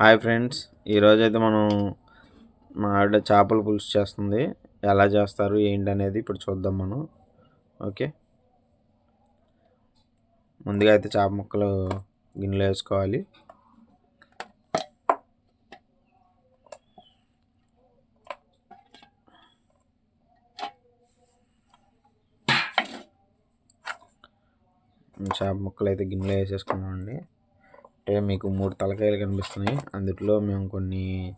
Hi friends ఈరోజు అయితే మనం మా ఆవిడ చేపల పులుసు చేస్తుంది. ఎలా చేస్తారు ఏంటి అనేది ఇప్పుడు చూద్దాం మనం. ఓకే? ముందుగా అయితే చేప ముక్కలు గిన్నెలో వేసుకోవాలి. చేప ముక్కలు అయితే గిన్నెలో వేసేసుకున్నామండి. అంటే మీకు మూడు తలకాయలు కనిపిస్తున్నాయి. అందులో మేము కొన్ని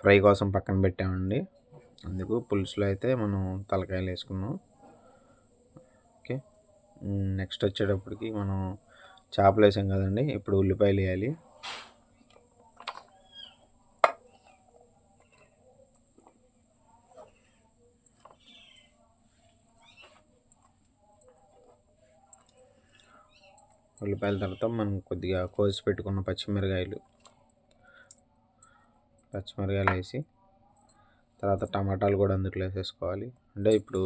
ఫ్రై కోసం పక్కన పెట్టామండి. అందుకు పులుసులో అయితే మనం తలకాయలు వేసుకున్నాం. ఓకే. నెక్స్ట్ వచ్చేటప్పటికి మనం చేపలు వేసాం కదండి. ఇప్పుడు ఉల్లిపాయలు వేయాలి. ఉల్లిపాయల తర్వాత మనం కొద్దిగా కోసి పెట్టుకున్న పచ్చిమిరకాయలు. పచ్చిమిరకాయలు వేసి తర్వాత టమాటాలు కూడా అందులో వేసేసుకోవాలి. అంటే ఇప్పుడు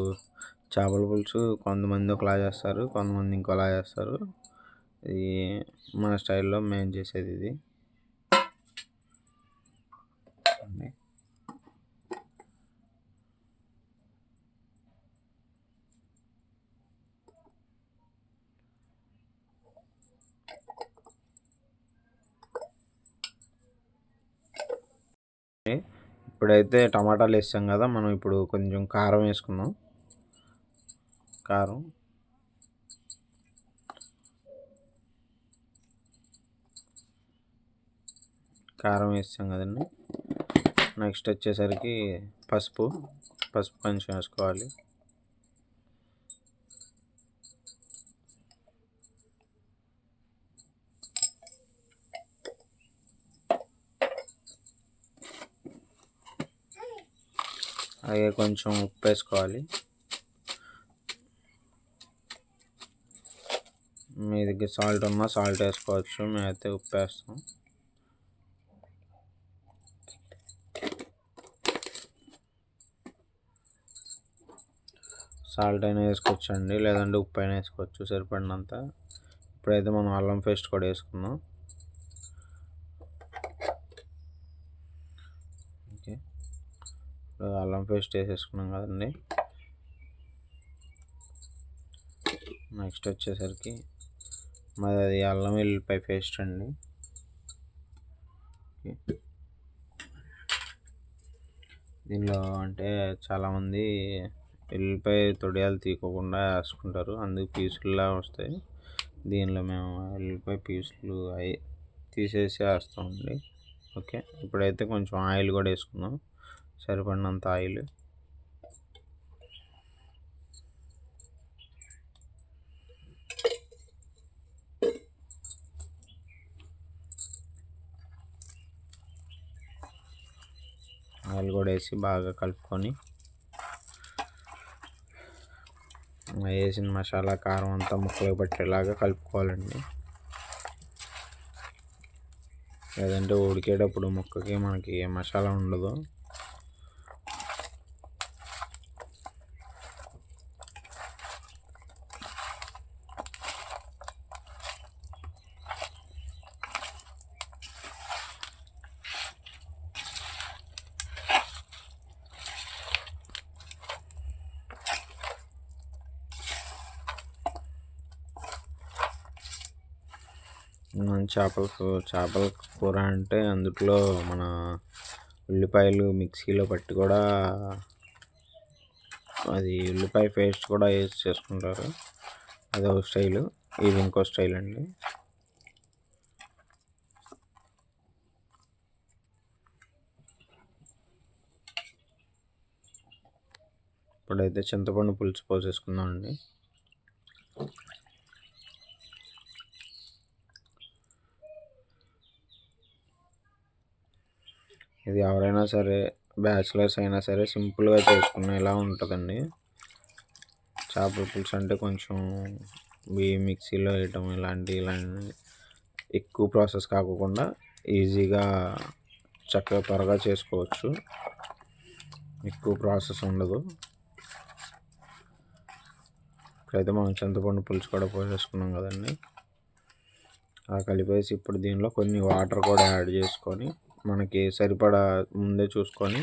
చేపల పులుసు కొంతమంది ఒకలా చేస్తారు కొంతమంది ఇంకోలా చేస్తారు. ఇది మన స్టైల్లో మేము చేసేది ఇది. ఇప్పుడైతే టమాటాలు వేసాం కదా మనం ఇప్పుడు కొంచెం కారం వేసుకున్నాం కారం. కారం వేసాం కదండి. నెక్స్ట్ వచ్చేసరికి పసుపు పసుపు కొంచెం వేసుకోవాలి. అలాగే కొంచెం ఉప్పు వేసుకోవాలి. మీ దగ్గర సాల్ట్ ఉన్నా సాల్ట్ వేసుకోవచ్చు మేమైతే ఉప్పు వేస్తాం. సాల్ట్ అయినా వేసుకోవచ్చండి లేదంటే ఉప్పు అయినా వేసుకోవచ్చు సరిపడినంత. ఇప్పుడైతే మనం అల్లం పేస్ట్ కూడా వేసుకుందాం. అల్లం పేస్ట్ వేసేసుకున్నాం కదండి. నెక్స్ట్ వచ్చేసరికి మాది అది అల్లం వెల్లిపాయ పేస్ట్ అండి. దీనిలో అంటే చాలామంది వెల్లిపాయ తొడియాలు తీయకుండా వేసుకుంటారు. అందుకు పీసులులా వస్తాయి. దీనిలో మేము వెల్లిపాయ పీసులు అవి తీసేసి వేస్తామండి. ఓకే. ఇప్పుడైతే కొంచెం ఆయిల్ కూడా వేసుకుందాం. సరిపడినంత ఆయిల్. ఆయిల్ కూడా వేసి బాగా కలుపుకొని వేసిన మసాలా కారం అంతా ముక్కలు పట్టేలాగా కలుపుకోవాలండి. లేదంటే ఉడికేటప్పుడు ముక్కకి మనకి మసాలా ఉండదు. చేపల చేపల కూర అంటే అందులో మన ఉల్లిపాయలు మిక్సీలో పట్టి కూడా అది ఉల్లిపాయ పేస్ట్ కూడా వేసి చేసుకుంటారు. అది ఒక స్టైలు. ఇది ఇంకో స్టైల్ అండి. ఇప్పుడైతే చింతపండు పులుసు పోసేసుకుందామండి. ఇది ఎవరైనా సరే బ్యాచిలర్స్ అయినా సరే సింపుల్గా చేసుకునేలా ఉంటుందండి? చేపల పులుసు అంటే కొంచెం మిక్సీలో వేయటం ఇలాంటి ఇలాంటి ఎక్కువ ప్రాసెస్ కాకుండా ఈజీగా చక్కగా త్వరగా చేసుకోవచ్చు. ఎక్కువ ప్రాసెస్ ఉండదు. ఇప్పుడైతే మనం చింతపండు పులుసు కూడా పోసేసుకున్నాం కదండి. అలా కలిపేసి ఇప్పుడు దీనిలో కొన్ని వాటర్ కూడా యాడ్ చేసుకొని మనకి సరిపడా ముందే చూసుకొని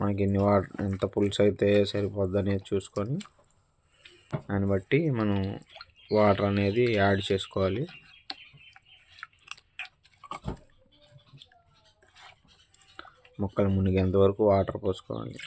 మనకి ఎన్ని వాటర్ ఎంత పులుసు అయితే సరిపోద్ది అనేది చూసుకొని దాన్ని బట్టి మనం వాటర్ అనేది యాడ్ చేసుకోవాలి. మొక్కలు మునిగేంత వరకు వాటర్ పోసుకోవాలి.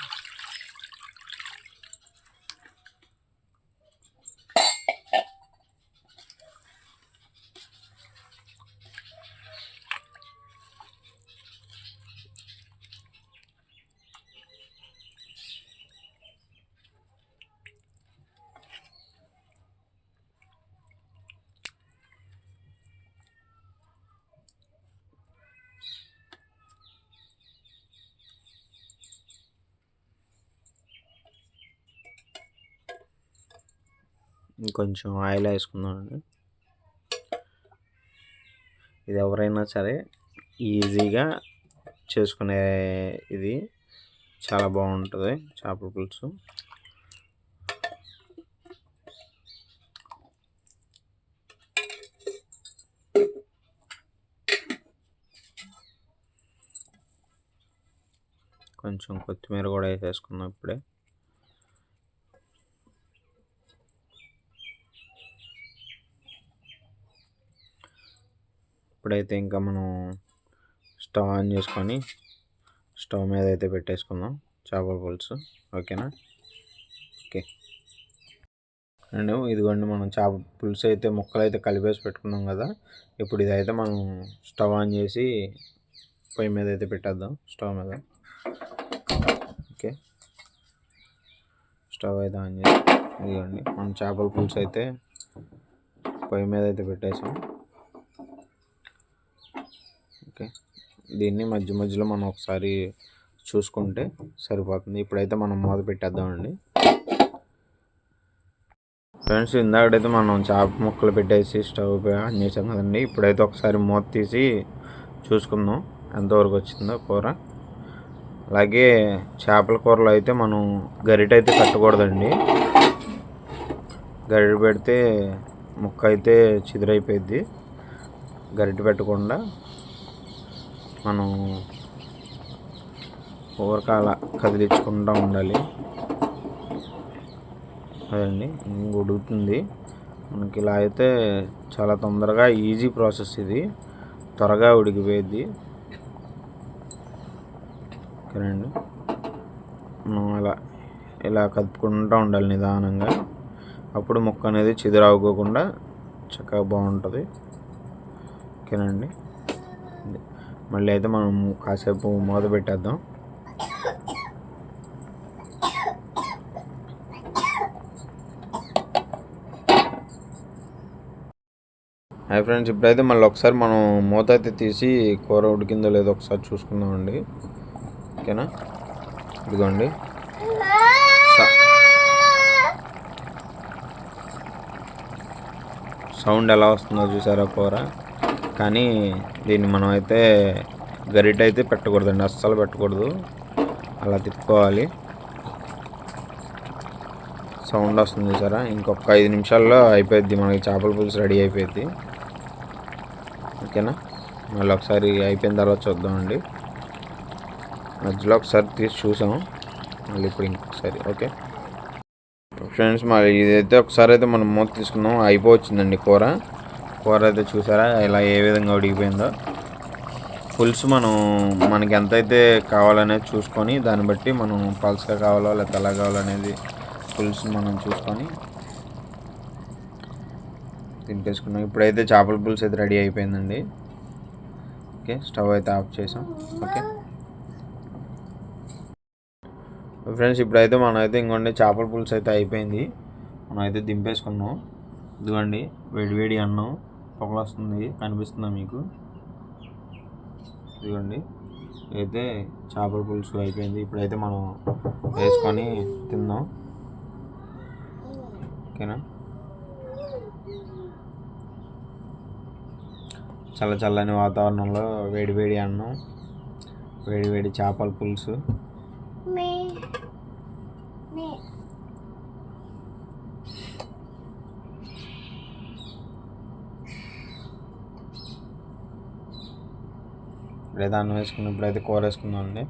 ఇంకొంచెం ఆయిల్ వేసుకుందామండి. ఇది ఎవరైనా సరే ఈజీగా చేసుకునే ఇది చాలా బాగుంటుంది చేపల పులుసు. కొంచెం కొత్తిమీర కూడా వేసేసుకుందాం ఇప్పుడే. ఇప్పుడైతే ఇంకా మనం స్టవ్ ఆన్ చేసుకొని స్టవ్ మీద అయితే పెట్టేసుకుందాం చేపల పులుసు. ఓకేనా? ఓకే. అండ్ ఇదిగోండి మనం చేప పులుసు అయితే ముక్కలు అయితే కలిపేసి పెట్టుకున్నాం కదా ఇప్పుడు ఇదైతే మనం స్టవ్ ఆన్ చేసి పొయ్యి మీద అయితే పెట్టేద్దాం స్టవ్ మీద. ఓకే. స్టవ్ అయితే ఆన్ చేసి ఇదిగోండి మనం చేపల పులుసు అయితే పొయ్యి మీద అయితే పెట్టేసాం. ఓకే. దీన్ని మధ్య మధ్యలో మనం ఒకసారి చూసుకుంటే సరిపోతుంది. ఇప్పుడైతే మనం మూత పెట్టేద్దామండి. ఫ్రెండ్స్ ఇందాకైతే మనం చేప ముక్కలు పెట్టేసి స్టవ్ ఆన్ చేసాం కదండి. ఇప్పుడైతే ఒకసారి మూత తీసి చూసుకుందాం ఎంతవరకు వచ్చిందో కూర. అలాగే చేపల కూరలో అయితే మనం గరిట అయితే కట్టకూడదండి. గరిట పెడితే ముక్క అయితే చిదిరైపోయింది గరిట పెట్టకుండా మనం ఊరకాల కదిలించుకుంటూ ఉండాలి. అదండి ఉడుకుతుంది. మనకి ఇలా అయితే చాలా తొందరగా ఈజీ ప్రాసెస్ ఇది. త్వరగా ఉడికిపోయింది ఓకేనండి. మనం అలా ఇలా కదుపుకుంటూ ఉండాలి నిదానంగా. అప్పుడు ముక్క అనేది చిదిరావుకోకుండా చక్కగా బాగుంటుంది. ఓకేనండి. మళ్ళీ అయితే మనం కాసేపు మూత పెట్టేద్దాం. హాయ్ ఫ్రెండ్స్ ఇప్పుడైతే మళ్ళీ ఒకసారి మనం మూత అయితే తీసి కూర ఉడికిందో లేదో ఒకసారి చూసుకుందామండి. ఓకేనా? ఇదిగోండి. సౌండ్ ఎలా వస్తుందో చూసారా కూర? కానీ దీన్ని మనం అయితే గరిట అయితే పెట్టకూడదండి అస్సలు పెట్టకూడదు. అలా తిప్పుకోవాలి. సౌండ్ వస్తుంది సరే ఇంకొక ఐదు నిమిషాల్లో అయిపోయింది మనకి చేపల పులుసు రెడీ అయిపోయింది ఓకేనా? మళ్ళీ ఒకసారి అయిపోయిన తర్వాత చూద్దామండి. మధ్యలో ఒకసారి తీసి చూసాం. మళ్ళీ ఇప్పుడు ఇంకొకసారి ఓకే? ఫ్రెండ్స్ మరి ఇదైతే ఒకసారి అయితే మనం మూత తీసుకుందాం. అయిపోవచ్చిందండి కూర. కూర అయితే చూసారా? ఇలా ఏ విధంగా ఉడికిపోయిందో. పులుసు మనం మనకి ఎంతైతే కావాలనేది చూసుకొని దాన్ని బట్టి మనం పల్స్గా కావాలో లేకపోతే ఎలా కావాలనేది పులుసు మనం చూసుకొని తింటేసుకున్నాం. ఇప్పుడైతే చేపల పులుసు అయితే రెడీ అయిపోయిందండి. ఓకే స్టవ్ అయితే ఆఫ్ చేసాం. ఓకే. ఫ్రెండ్స్ ఇప్పుడైతే మనమైతే ఇంకోండి చేపల పులుసు అయితే అయిపోయింది. మనం అయితే దింపేసుకున్నాం. ఇదిగోండి వేడి వేడి అన్నం. పొగలొస్తుంది కనిపిస్తుందా మీకు? ఇదిగోండి. అయితే చేపల పులుసు అయిపోయింది. ఇప్పుడైతే మనం వేసుకొని తిందాం. ఓకేనా? చల్ల చల్లని వాతావరణంలో వేడి వేడి అన్నం వేడి వేడి చేపల పులుసు. ఇప్పుడైతే అన్నం వేసుకుని ఇప్పుడైతే కూర వేసుకుందాం అండి.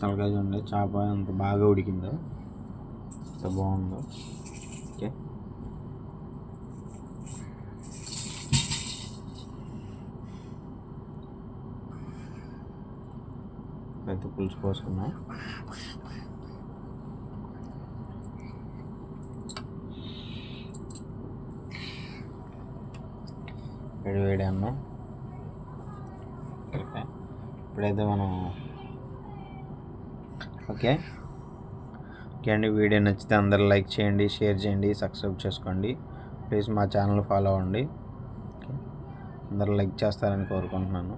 తలకాయ చూడండి చేప ఎంత బాగా ఉడికిందో. ఎంత బాగుందో. ఓకే. అయితే పులుసు పోసుకున్నాం. వేడి వేడి అన్నం. ఇప్పుడైతే మనం ఓకే. ఓకే అండి వీడియో నచ్చితే అందరు లైక్ చేయండి షేర్ చేయండి సబ్స్క్రైబ్ చేసుకోండి. ప్లీజ్ మా ఛానల్ ఫాలో అవ్వండి. అందరు లైక్ చేస్తారని కోరుకుంటున్నాను.